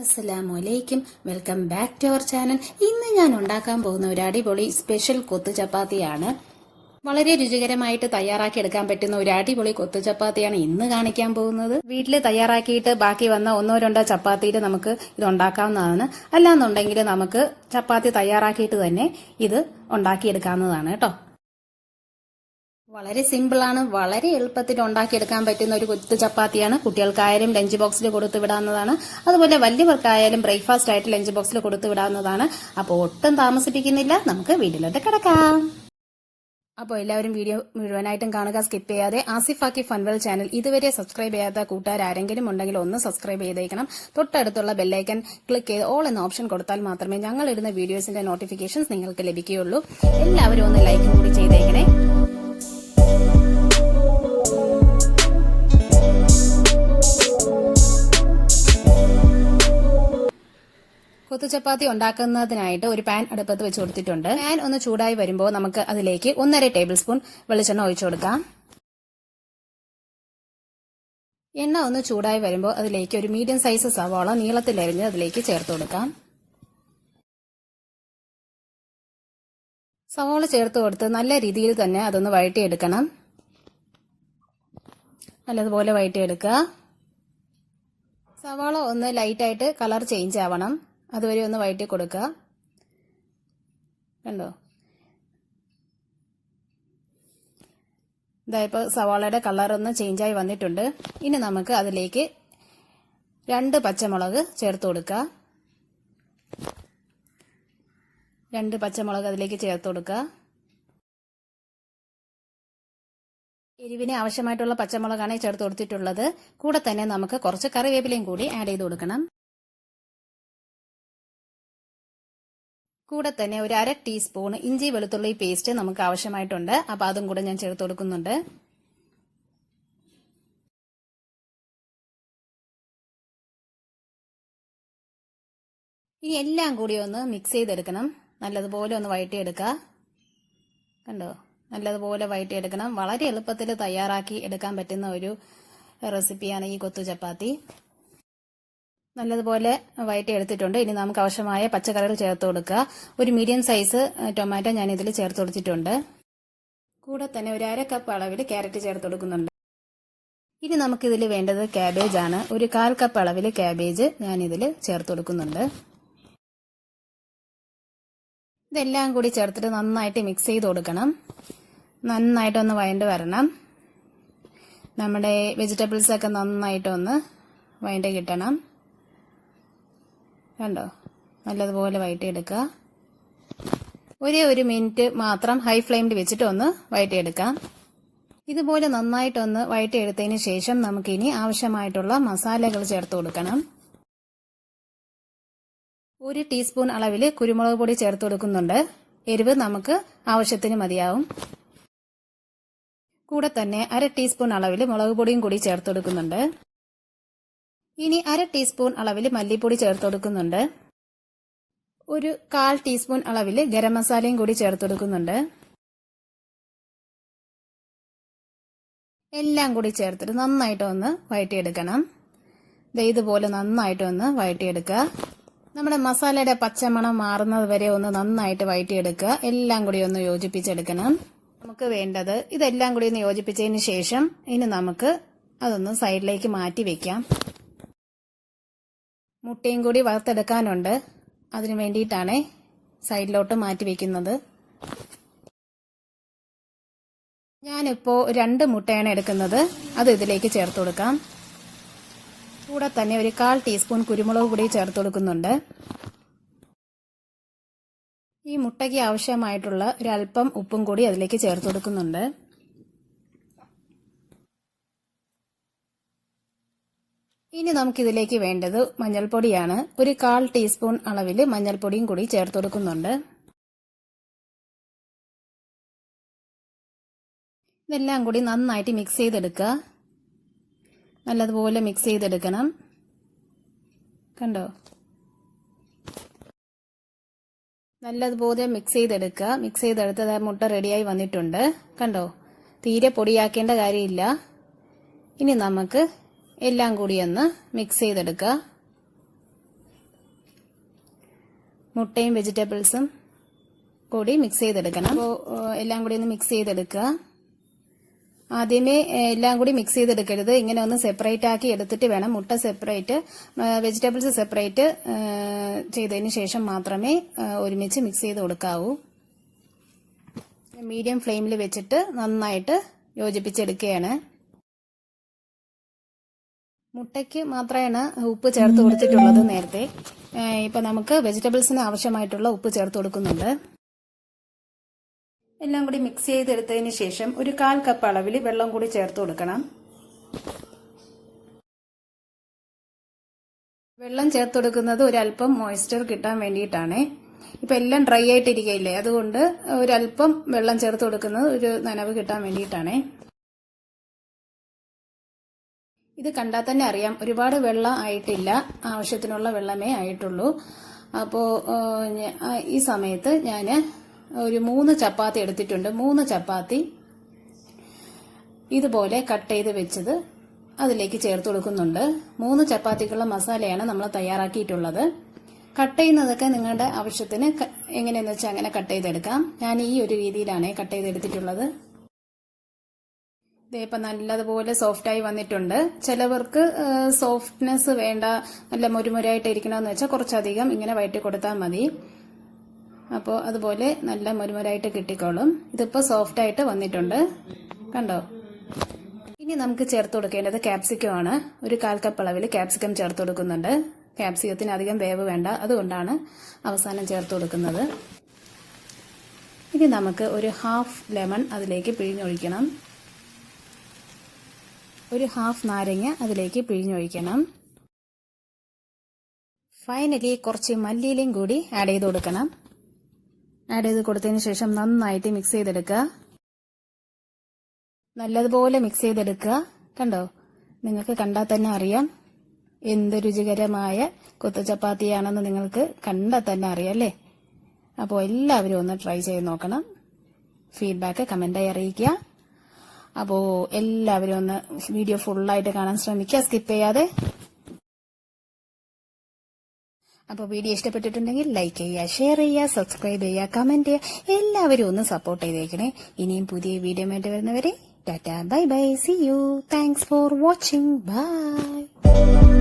അസ്സലാമു അലൈക്കും welcome back to our channel. ഇന്ന് ഞാൻ ഉണ്ടാക്കാൻ പോകുന്ന ഒരു അടിപൊളി സ്പെഷ്യൽ കൊത്തു ചപ്പാത്തിയാണ്. വളരെ രുചികരമായിട്ട് തയ്യാറാക്കി എടുക്കാൻ പറ്റുന്ന ഒരു അടിപൊളി കൊത്തു ചപ്പാത്തിയാണ് ഇന്ന് കാണിക്കാൻ പോകുന്നത്. വീട്ടിൽ തയ്യാറാക്കിയിട്ട് ബാക്കി വന്ന ഒന്നോ രണ്ടോ ചപ്പാത്തിയിൽ നമുക്ക് ഇത് ഉണ്ടാക്കാവുന്നതാണ്. അല്ലാന്നുണ്ടെങ്കിൽ നമുക്ക് ചപ്പാത്തി തയ്യാറാക്കിയിട്ട് തന്നെ ഇത് ഉണ്ടാക്കിയെടുക്കാവുന്നതാണ് കേട്ടോ. വളരെ സിമ്പിളാണ് വളരെ എളുപ്പത്തിൽ ഉണ്ടാക്കിയെടുക്കാൻ പറ്റുന്ന ഒരു കൊത്തു ചപ്പാത്തിയാണ്. കുട്ടികൾക്കായാലും ലഞ്ച് ബോക്സിൽ കൊടുത്തു വിടാവുന്നതാണ്. അതുപോലെ വലിയവർക്കായാലും ബ്രേക്ക്ഫാസ്റ്റ് ആയിട്ട് ലഞ്ച് ബോക്സിൽ കൊടുത്തു വിടാവുന്നതാണ്. അപ്പോൾ ഒട്ടും താമസിപ്പിക്കുന്നില്ല. നമുക്ക് വീട്ടിലോട്ട് കിടക്കാം. അപ്പോൾ എല്ലാവരും വീഡിയോ മുഴുവനായിട്ടും കാണുക സ്കിപ്പ് ചെയ്യാതെ. ആസിഫ് ആക്കി ഫൺവെൽ ചാനൽ ഇതുവരെ സബ്സ്ക്രൈബ് ചെയ്യാത്ത കൂട്ടുകാർ ആരെങ്കിലും ഉണ്ടെങ്കിൽ ഒന്ന് സബ്സ്ക്രൈബ് ചെയ്തേക്കണം. തൊട്ടടുത്തുള്ള ബെല്ലൈക്കൻ ക്ലിക്ക് ചെയ്ത് ഓൾ എന്ന ഓപ്ഷൻ കൊടുത്താൽ മാത്രമേ ഞങ്ങൾ ഇടുന്ന വീഡിയോസിന്റെ നോട്ടിഫിക്കേഷൻസ് നിങ്ങൾക്ക് ലഭിക്കുകയുള്ളൂ. എല്ലാവരും ഒന്ന് ലൈക്ക് കൂടി ചെയ്തേക്കണേ. കൊത്തുചപ്പാത്തി ഉണ്ടാക്കുന്നതിനായിട്ട് ഒരു പാൻ അടുപ്പത്ത് വെച്ച് കൊടുത്തിട്ടുണ്ട്. പാൻ ഒന്ന് ചൂടായി വരുമ്പോൾ നമുക്ക് അതിലേക്ക് ഒന്നര ടേബിൾ സ്പൂൺ വെളിച്ചെണ്ണ ഒഴിച്ചു കൊടുക്കാം. എണ്ണ ഒന്ന് ചൂടായി വരുമ്പോൾ അതിലേക്ക് ഒരു മീഡിയം സൈസ് സവാള നീളത്തിലരിഞ്ഞ് അതിലേക്ക് ചേർത്ത് കൊടുക്കാം. സവാള ചേർത്ത് കൊടുത്ത് നല്ല രീതിയിൽ തന്നെ അതൊന്ന് വഴറ്റിയെടുക്കണം. നല്ലതുപോലെ വഴറ്റിയെടുക്കുക. സവാള ഒന്ന് ലൈറ്റായിട്ട് കളർ ചേഞ്ച് ആവണം. അതുവരെ ഒന്ന് വഴറ്റി കൊടുക്കുക. കണ്ടോ? ഇതായപ്പോൾ സവാളയുടെ കളർ ഒന്ന് ചേഞ്ചായി വന്നിട്ടുണ്ട്. ഇനി നമുക്ക് അതിലേക്ക് രണ്ട് പച്ചമുളക് ചേർത്ത് കൊടുക്കുക. രണ്ട് പച്ചമുളക് അതിലേക്ക് ചേർത്ത് കൊടുക്കുക. എരിവിന് ആവശ്യമായിട്ടുള്ള പച്ചമുളകാണ് ചേർത്ത് കൊടുത്തിട്ടുള്ളത്. കൂടെ തന്നെ നമുക്ക് കുറച്ച് കറിവേപ്പിലയും കൂടി ആഡ് ചെയ്ത് കൊടുക്കണം. കൂടെ തന്നെ ഒരു അര ടീസ്പൂൺ ഇഞ്ചി വെളുത്തുള്ളി പേസ്റ്റ് നമുക്ക് ആവശ്യമായിട്ടുണ്ട്. അപ്പോൾ അതും കൂടെ ഞാൻ ചേർത്ത് കൊടുക്കുന്നുണ്ട്. ഇനി എല്ലാം കൂടി ഒന്ന് മിക്സ് ചെയ്തെടുക്കണം. നല്ലതുപോലെ ഒന്ന് വഴറ്റിയെടുക്കുക. കണ്ടോ? നല്ലതുപോലെ വഴറ്റിയെടുക്കണം. വളരെ എളുപ്പത്തിൽ തയ്യാറാക്കി എടുക്കാൻ പറ്റുന്ന ഒരു റെസിപ്പിയാണ് ഈ കൊത്തു ചപ്പാത്തി. നല്ലതുപോലെ വയറ്റി എടുത്തിട്ടുണ്ട്. ഇനി നമുക്ക് ആവശ്യമായ പച്ചക്കറികൾ ചേർത്ത് കൊടുക്കുക. ഒരു മീഡിയം സൈസ് ടൊമാറ്റോ ഞാൻ ഇതിൽ ചേർത്ത് കൊടുത്തിട്ടുണ്ട്. കൂടെ തന്നെ ഒരു അര കപ്പ് അളവിൽ ക്യാരറ്റ് ചേർത്ത് കൊടുക്കുന്നുണ്ട്. ഇനി നമുക്കിതിൽ വേണ്ടത് ക്യാബേജ് ആണ്. ഒരു കാൽ കപ്പ് അളവിൽ ക്യാബേജ് ഞാൻ ഇതിൽ ചേർത്ത് കൊടുക്കുന്നുണ്ട്. ഇതെല്ലാം കൂടി ചേർത്തിട്ട് നന്നായിട്ട് മിക്സ് ചെയ്ത് കൊടുക്കണം. നന്നായിട്ടൊന്ന് വഴണ്ട് വരണം. നമ്മുടെ വെജിറ്റബിൾസൊക്കെ നന്നായിട്ടൊന്ന് വഴണ്ട് കിട്ടണം. കണ്ടോ? നല്ലതുപോലെ വയറ്റിയെടുക്കുക. ഒരേ ഒരു മിനിറ്റ് മാത്രം ഹൈ ഫ്ലെയിമിൽ വെച്ചിട്ട് ഒന്ന് വഴറ്റിയെടുക്കാം ഇതുപോലെ നന്നായിട്ടൊന്ന് വയറ്റിയെടുത്തതിന് ശേഷം നമുക്കിനി ആവശ്യമായിട്ടുള്ള മസാലകൾ ചേർത്ത് കൊടുക്കണം. ഒരു ടീസ്പൂൺ അളവിൽ കുരുമുളക് പൊടി ചേർത്ത് കൊടുക്കുന്നുണ്ട്. എരിവ് നമുക്ക് ആവശ്യത്തിന് മതിയാവും. കൂടെ തന്നെ അര ടീസ്പൂൺ അളവിൽ മുളക് പൊടിയും കൂടി ചേർത്ത് കൊടുക്കുന്നുണ്ട്. ഇനി അര ടീസ്പൂൺ അളവിൽ മല്ലിപ്പൊടി ചേർത്ത് കൊടുക്കുന്നുണ്ട്. ഒരു കാൽ ടീസ്പൂൺ അളവിൽ ഗരം മസാലയും കൂടി ചേർത്ത് കൊടുക്കുന്നുണ്ട്. എല്ലാം കൂടി ചേർത്തിട്ട് നന്നായിട്ട് ഒന്ന് വഴറ്റിയെടുക്കണം ഇതുപോലെ നന്നായിട്ട് ഒന്ന് വഴറ്റിയെടുക്കുക. നമ്മുടെ മസാലയുടെ പച്ചമണം മാറുന്നത് വരെ ഒന്ന് നന്നായിട്ട് വഴറ്റിയെടുക്കുക. എല്ലാം കൂടി ഒന്ന് യോജിപ്പിച്ചെടുക്കണം. നമുക്ക് വേണ്ടത് ഇതെല്ലാം കൂടി ഒന്ന് യോജിപ്പിച്ചതിന് ശേഷം ഇനി നമുക്ക് അതൊന്ന് സൈഡിലേക്ക് മാറ്റി വെക്കാം. മുട്ടയും കൂടി വറുത്തെടുക്കാനുണ്ട്. അതിനു വേണ്ടിയിട്ടാണ് സൈഡിലോട്ട് മാറ്റി വെക്കുന്നത്. ഞാനിപ്പോൾ രണ്ട് മുട്ടയാണ് എടുക്കുന്നത്. അത് ഇതിലേക്ക് ചേർത്ത് കൊടുക്കാം. കൂടെ തന്നെ ഒരു കാൽ ടീസ്പൂൺ കുരുമുളക് കൂടി ചേർത്ത് കൊടുക്കുന്നുണ്ട്. ഈ മുട്ടയ്ക്ക് ആവശ്യമായിട്ടുള്ള ഒരല്പം ഉപ്പും കൂടി അതിലേക്ക് ചേർത്ത് കൊടുക്കുന്നുണ്ട്. ഇനി നമുക്കിതിലേക്ക് വേണ്ടത് മഞ്ഞൾപ്പൊടിയാണ്. ഒരു കാൽ ടീസ്പൂൺ അളവിൽ മഞ്ഞൾപ്പൊടിയും കൂടി ചേർത്ത് കൊടുക്കുന്നുണ്ട്. ഇതെല്ലാം കൂടി നന്നായിട്ട് മിക്സ് ചെയ്തെടുക്കുക. നല്ലതുപോലെ മിക്സ് ചെയ്തെടുക്കണം. കണ്ടോ? നല്ലതുപോലെ മിക്സ് ചെയ്തെടുക്കുക. മിക്സ് ചെയ്തെടുത്തത് മുട്ട റെഡിയായി വന്നിട്ടുണ്ട്. കണ്ടോ? തീരെ പൊടിയാക്കേണ്ട കാര്യമില്ല. ഇനി നമുക്ക് എല്ലാം കൂടി ഒന്ന് മിക്സ് ചെയ്തെടുക്കുക. മുട്ടയും വെജിറ്റബിൾസും കൂടി മിക്സ് ചെയ്തെടുക്കണം. അപ്പോൾ എല്ലാം കൂടി ഒന്ന് മിക്സ് ചെയ്തെടുക്കുക. ആദ്യമേ എല്ലാം കൂടി മിക്സ് ചെയ്തെടുക്കരുത്. ഇങ്ങനെ ഒന്ന് സെപ്പറേറ്റ് ആക്കി എടുത്തിട്ട് വേണം മുട്ട സെപ്പറേറ്റ് വെജിറ്റബിൾസ് സെപ്പറേറ്റ് ചെയ്തതിന് ശേഷം മാത്രമേ ഒരുമിച്ച് മിക്സ് ചെയ്ത് കൊടുക്കാവൂ. മീഡിയം ഫ്ലെയിമിൽ വെച്ചിട്ട് നന്നായിട്ട് യോജിപ്പിച്ചെടുക്കുകയാണ്. മുട്ടയ്ക്ക് മാത്രമാണ് ഉപ്പ് ചേർത്ത് കൊടുത്തിട്ടുള്ളത് നേരത്തെ. ഇപ്പം നമുക്ക് വെജിറ്റബിൾസിന് ആവശ്യമായിട്ടുള്ള ഉപ്പ് ചേർത്ത് കൊടുക്കുന്നുണ്ട്. എല്ലാം കൂടി മിക്സ് ചെയ്തെടുത്തതിന് ശേഷം ഒരു കാൽ കപ്പ് അളവിൽ വെള്ളം കൂടി ചേർത്ത് കൊടുക്കണം. വെള്ളം ചേർത്ത് കൊടുക്കുന്നത് ഒരല്പം മോയ്സ്ചർ കിട്ടാൻ വേണ്ടിയിട്ടാണ്. ഇപ്പൊ എല്ലാം ഡ്രൈ ആയിട്ടിരിക്കയില്ലേ? അതുകൊണ്ട് ഒരല്പം വെള്ളം ചേർത്ത് കൊടുക്കുന്നത് ഒരു നനവ് കിട്ടാൻ വേണ്ടിയിട്ടാണ്. ഇത് കണ്ടാൽ തന്നെ അറിയാം. ഒരുപാട് വെള്ളം ആയിട്ടില്ല. ആവശ്യത്തിനുള്ള വെള്ളമേ ആയിട്ടുള്ളൂ. അപ്പോൾ ഈ സമയത്ത് ഞാൻ ഒരു മൂന്ന് ചപ്പാത്തി എടുത്തിട്ടുണ്ട്. മൂന്ന് ചപ്പാത്തി ഇതുപോലെ കട്ട് ചെയ്ത് വെച്ചത് അതിലേക്ക് ചേർത്ത് കൊടുക്കുന്നുണ്ട്. മൂന്ന് ചപ്പാത്തിക്കുള്ള മസാലയാണ് നമ്മൾ തയ്യാറാക്കിയിട്ടുള്ളത്. കട്ട് ചെയ്യുന്നതൊക്കെ നിങ്ങളുടെ ആവശ്യത്തിന് എങ്ങനെയെന്ന് വെച്ചാൽ അങ്ങനെ കട്ട് ചെയ്തെടുക്കാം. ഞാൻ ഈ ഒരു രീതിയിലാണ് കട്ട് ചെയ്തെടുത്തിട്ടുള്ളത്. ഇപ്പൊ നല്ലതുപോലെ സോഫ്റ്റായി വന്നിട്ടുണ്ട്. ചിലവർക്ക് സോഫ്റ്റ്നെസ് വേണ്ട നല്ല മുരുമുരായിട്ട് ഇരിക്കണമെന്ന് വെച്ചാൽ കുറച്ചധികം ഇങ്ങനെ വയറ്റി കൊടുത്താൽ മതി. അപ്പോൾ അതുപോലെ നല്ല മുരുമുരായിട്ട് കിട്ടിക്കോളും. ഇതിപ്പോൾ സോഫ്റ്റായിട്ട് വന്നിട്ടുണ്ട്. കണ്ടോ? ഇനി നമുക്ക് ചേർത്ത് കൊടുക്കേണ്ടത് ക്യാപ്സിക്കം ആണ്. ഒരു കാൽ കപ്പ് അളവിൽ ക്യാപ്സിക്കം ചേർത്ത് കൊടുക്കുന്നുണ്ട്. ക്യാപ്സിക്കത്തിന് അധികം വേവ് വേണ്ട. അതുകൊണ്ടാണ് അവസാനം ചേർത്ത് കൊടുക്കുന്നത്. ഇനി നമുക്ക് ഒരു ഹാഫ് ലെമൺ അതിലേക്ക് പിഴിഞ്ഞൊഴിക്കണം. ഒരു ഹാഫ് നാരങ്ങ അതിലേക്ക് പിഴിഞ്ഞൊഴിക്കണം. ഫൈനലി കുറച്ച് മല്ലിയിലയും കൂടി ആഡ് ചെയ്ത് കൊടുക്കണം. ആഡ് ചെയ്ത് കൊടുത്തതിന് ശേഷം നന്നായിട്ട് മിക്സ് ചെയ്തെടുക്കുക. നല്ലതുപോലെ മിക്സ് ചെയ്തെടുക്കുക. കണ്ടോ? നിങ്ങൾക്ക് കണ്ടാൽ തന്നെ അറിയാം. എന്ത് രുചികരമായ കുത്തച്ചപ്പാത്തിയാണെന്ന് നിങ്ങൾക്ക് കണ്ടാൽ തന്നെ അറിയാം അല്ലേ? അപ്പോൾ എല്ലാവരും ഒന്ന് ട്രൈ ചെയ്ത് നോക്കണം. ഫീഡ്ബാക്ക് കമന്റായി അറിയിക്കുക. അപ്പോൾ എല്ലാവരും ഒന്ന് വീഡിയോ ഫുള്ളായിട്ട് കാണാൻ ശ്രമിക്കുക. സ്കിപ്പ് ചെയ്യാതെ. അപ്പോൾ വീഡിയോ ഇഷ്ടപ്പെട്ടിട്ടുണ്ടെങ്കിൽ ലൈക്ക് ചെയ്യുക ഷെയർ ചെയ്യുക സബ്സ്ക്രൈബ് ചെയ്യുക കമന്റ് ചെയ്യുക. എല്ലാവരും ഒന്ന് സപ്പോർട്ട് ചെയ്തേക്കണേ. ഇനിയും പുതിയ വീഡിയോ ആയിട്ട് വരുന്നവരെ tata bye bye see you thanks for watching bye